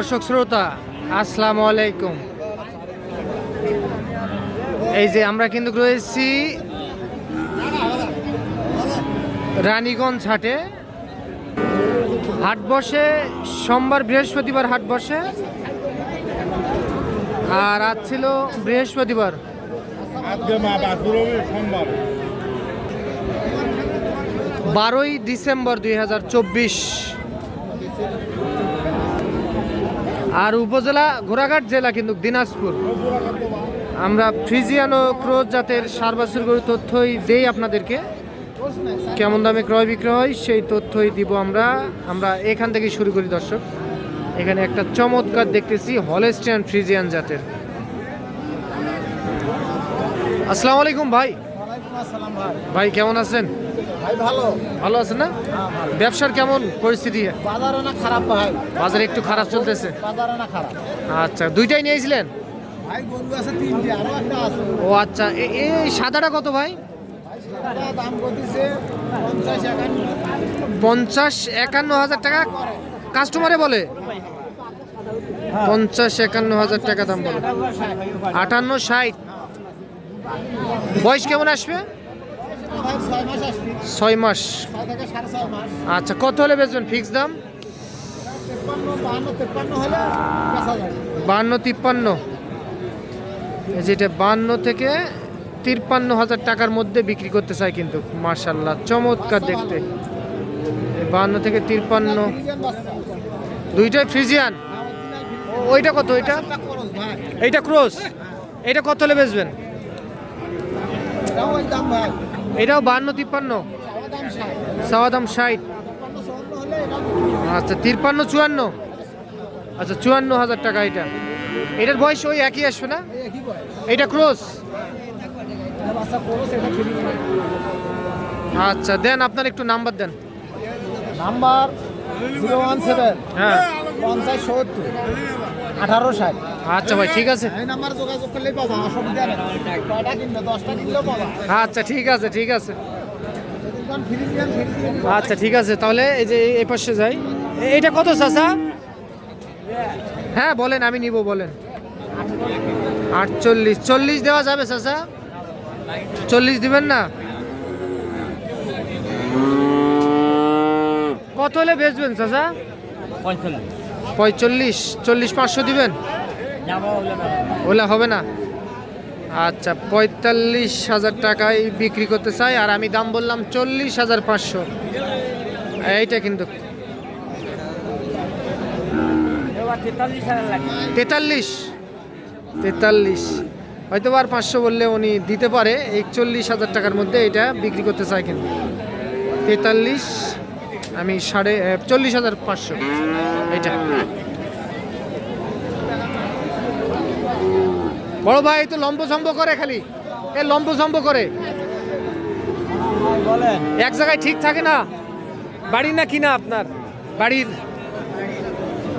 দর্শক শ্রোতা, আসসালামু আলাইকুম। এই যে আমরা কিন্তু রয়েছি রানীগঞ্জ হাটে। হাট বসে, সোমবার বৃহস্পতিবার হাট বসে। আর আজ ছিল বৃহস্পতিবার। বারোই ডিসেম্বর দুই হাজার চব্বিশ। আর উপজেলা ঘোড়াঘাট জেলা কিন্তু দিনাজপুর। আমরা ফ্রিজিয়ান ও ক্রোজ জাতের সার বাছুর গরুর তথ্যই দেই আপনাদেরকে। কেমন দামে ক্রয় বিক্রয় হয় সেই তথ্যই দিব আমরা। আমরা এখান থেকে শুরু করি দর্শক। এখানে একটা চমৎকার দেখতেছি হলেস্টিয়ান ফ্রিজিয়ান জাতের। আসসালামু আলাইকুম ভাই। ভাই। কেমন আছেন? ভাই ভালো। ভালো আছেন না? হ্যাঁ ব্যবসার কেমন পরিস্থিতি? বাজারও না খারাপ ভাই। বাজার একটু খারাপ চলতেছে। বাজারও না খারাপ। আচ্ছা দুইটাই নিয়েছিলেন? ভাই গরু আছে তিনটে আরও একটা আছে। ও আচ্ছা এই সাদাটা কত ভাই? দাম করতেছে পঞ্চাশ একান্ন। হাজার টাকা? কাস্টমারে বলে? পঞ্চাশ একান্ন হাজার টাকা দাম বলে। আটান্ন ষাট। বয়স কেমন আসবে? ছয় মাস। আচ্ছা কত হলে বেচবেন? ফিক্স দাম? বান্ন তিপ্পান্ন। যেটা বান্ন থেকে তিপ্পান্ন হাজার টাকার মধ্যে বিক্রি করতে চাই কিন্তু মার্শাল্লাহ চমৎকার দেখতে। বান্ন থেকে তিপ্পান্ন। দুইটাই ফ্রিজিয়ান। ওইটা কত ওইটা? এইটা ক্রস। এটা কত হলে বেচবেন? এটাও বান্ন তিপ্পান্ন? সাওয়া দাম ষাট। আচ্ছা তিপ্পান্ন চুয়ান্ন? আচ্ছা চুয়ান্ন হাজার টাকা এটা। এটার বয়স ওই একই আসবে না? ক্রস এটা ফ্রিজিয়ান আচ্ছা দেন আপনার একটু নাম্বার দেন। Number zero one seven. হ্যাঁ। পঞ্চাশ সত্তর। আঠারো ষাট। আচ্ছা ভাই ঠিক আছে। আচ্ছা ঠিক আছে ঠিক আছে। আচ্ছা ঠিক আছে তাহলে এই যে এই পাশে যাই। এ- এইটা কত চাচা? হ্যাঁ বলেন আমি নিব বলেন। আটচল্লিশ চল্লিশ দেওয়া যাবে চাচা। চল্লিশ দিবেন না? কত হলে বেচবেন চাচা? পঁয়তাল্লিশ চল্লিশ পাঁচশো দিবেন? ওলা হবে না। আচ্ছা পঁয়তাল্লিশ হাজার টাকায় বিক্রি করতে চাই, আর আমি দাম বললাম চল্লিশ হাজার পাঁচশো। এইটা কিন্তু। তেতাল্লিশ। তেতাল্লিশ। হয়তো আর পাঁচশো বললে উনি দিতে পারে, একচল্লিশ হাজার টাকার মধ্যে এটা বিক্রি করতে চাই কিন্তু। তেতাল্লিশ। আমি সাড়ে চল্লিশ হাজার পাঁচশো। এটা। বড় ভাই তো লম্ব ঝম্ব করে খালি। এ লম্ব ঝম্ব করে। এক জায়গায় ঠিক থাকে না। বাড়ি না কিনা আপনার? বাড়ির।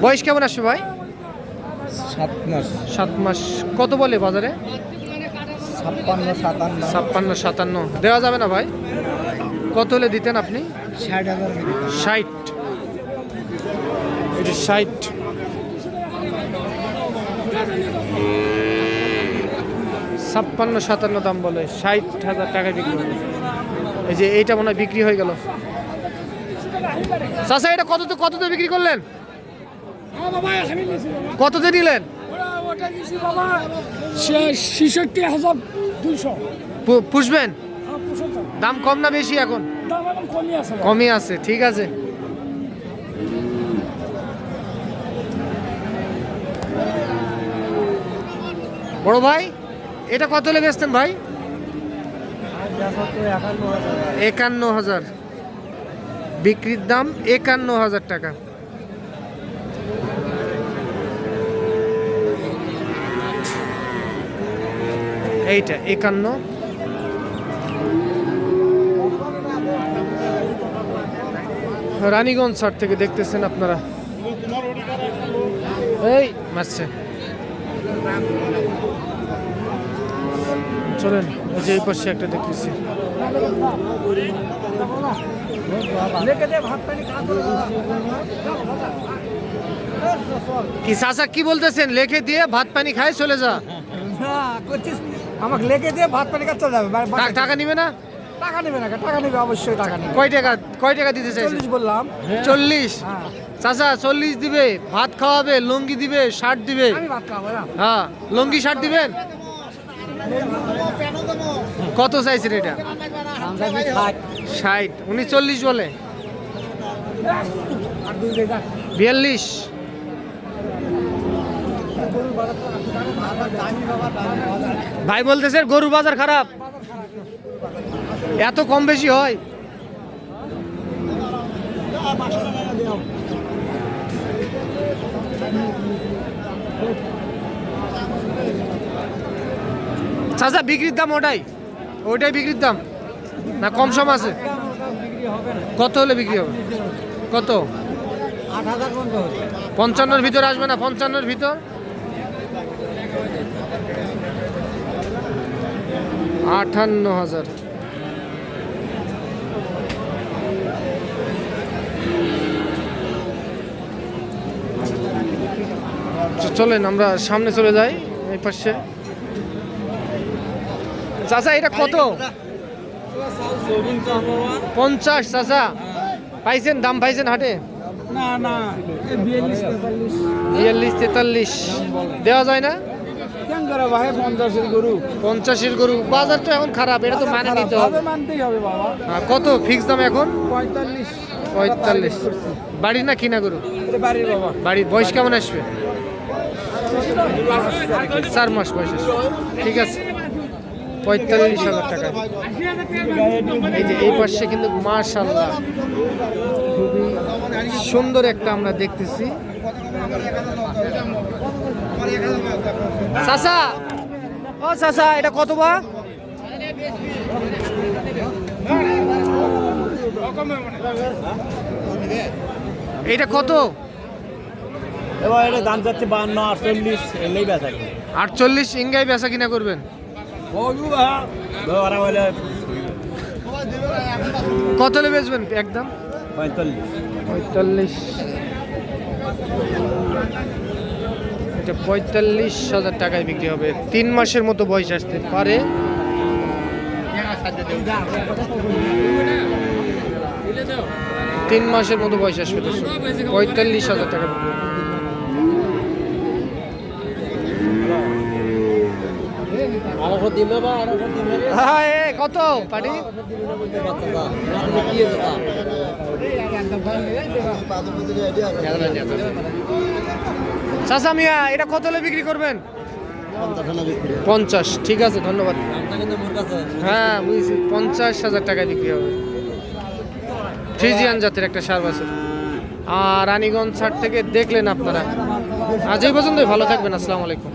বয়স কেমন আসবে ভাই? সাত মাস। সাত মাস। কত বলে বাজারে? ছাপ্পান্ন সাতান্ন। ছাপ্পান্ন সাতান্ন। দেওয়া যাবে না ভাই? কত হলে দিতেন আপনি? ষাট। হাজার ষাট। ছাপ্পান্ন সাতান্ন দাম বলে। ষাট হাজার টাকা বিক্রি হবে। এই যে এইটা মনে হয় বিক্রি হয়ে গেল। চাষা এটা কততে কততে বিক্রি করলেন? কততে নিলেন? ছেষট্টি হাজার দুইশো। পু- পুষবেন? দাম কম না বেশি এখন? দাম এখন কমই আছে কমই আছে, ঠিক আছে। বড় ভাই, এটা কত হলে ভাই? একান্ন হাজার। বিক্রির দাম একান্ন হাজার টাকা। এইটা, একান্ন। রানীগঞ্জ ছাড় থেকে দেখতেছেন আপনারা। এই মারছে। চলেন ওই যে এই পাশে একটা দেখতেছি। কি চাচা কি বলতেছেন? লেখে দিয়ে ভাত পানি খায় চলে যা। করছিস আমাকে লেখে দিয়ে ভাত পানি কাজ চলে যাবে। টাকা নিবে না? টাকা নেবে না টাকা নেবে অবশ্যই টাকা নেবে। কয় টাকা কয় টাকা দিতে চাইছে? চল্লিশ বললাম। চল্লিশ? হ্যাঁ। চাচা চল্লিশ দিবে ভাত খাওয়াবে লুঙ্গি দিবে শার্ট দিবে। হ্যাঁ লুঙ্গি শার্ট দিবেন? কত চাইছেন এটা? ষাট। উনি চল্লিশ বলে। বিয়াল্লিশ। ভাই বলতেছে গরু বাজার খারাপ। এত কম বেশি হয়? চাচা, বিক্রির দাম ওটাই? ওটাই বিক্রির দাম? না কম সম আছে? কত হলে বিক্রি হবে? কত? পঞ্চান্নর ভিতর আসবে না? পঞ্চান্নর ভিতর? আটান্ন হাজার। চলেন আমরা সামনে চলে যাই এই পাশে। চাচা এটা কত? পঞ্চাশ চাচা। পাইছেন দাম পাইছেন হাটে? বিয়াল্লিশ তেতাল্লিশ। দেওয়া যায় না? পঞ্চাশের গরু। পঞ্চাশের গরু। বাজার তো এখন খারাপ এটা তো মানে নিতে হবে। মানতেই হবে বাবা। কত ফিক্স দাম এখন? পঁয়তাল্লিশ। পঁয়তাল্লিশ। বাড়ি না কিনা গরু? বাড়ির বাবা। বাড়ির। বয়স কেমন আসবে? চার মাস বয়স আসবে। ঠিক আছে। পঁয়তাল্লিশ হাজার টাকা। এই যে এই পাশে কিন্তু মাশাল্লাহ খুবই সুন্দর একটা আমরা দেখতেছি। চাচা ও চাচা এটা কত বা? এটা কত? এবার এটা দাম যাচ্ছে বান্ন আটচল্লিশ এলেই বেচা আটচল্লিশ ইঙ্গাই বেচা কিনা করবেন। কত বেচবেন একদম? পঁয়তাল্লিশ। পঁয়তাল্লিশ। এটা পঁয়তাল্লিশ হাজার টাকায় বিক্রি হবে। তিন মাসের মতো বয়স আসতে পারে। তিন মাসের মতো বয়স আসবে তো পঁয়তাল্লিশ হাজার টাকা হ্যাঁ কত? চাচা মিয়া, এটা কত হলে বিক্রি করবেন? পঞ্চাশ, ঠিক আছে, ধন্যবাদ। হ্যাঁ বুঝেছি, পঞ্চাশ হাজার টাকায় বিক্রি হবে। ফ্রিজিয়ান জাতের একটা সার আছে। আর রানীগঞ্জ ছাড় থেকে দেখলেন আপনারা। আজ এই পর্যন্তই, ভালো থাকবেন, আসসালামু আলাইকুম।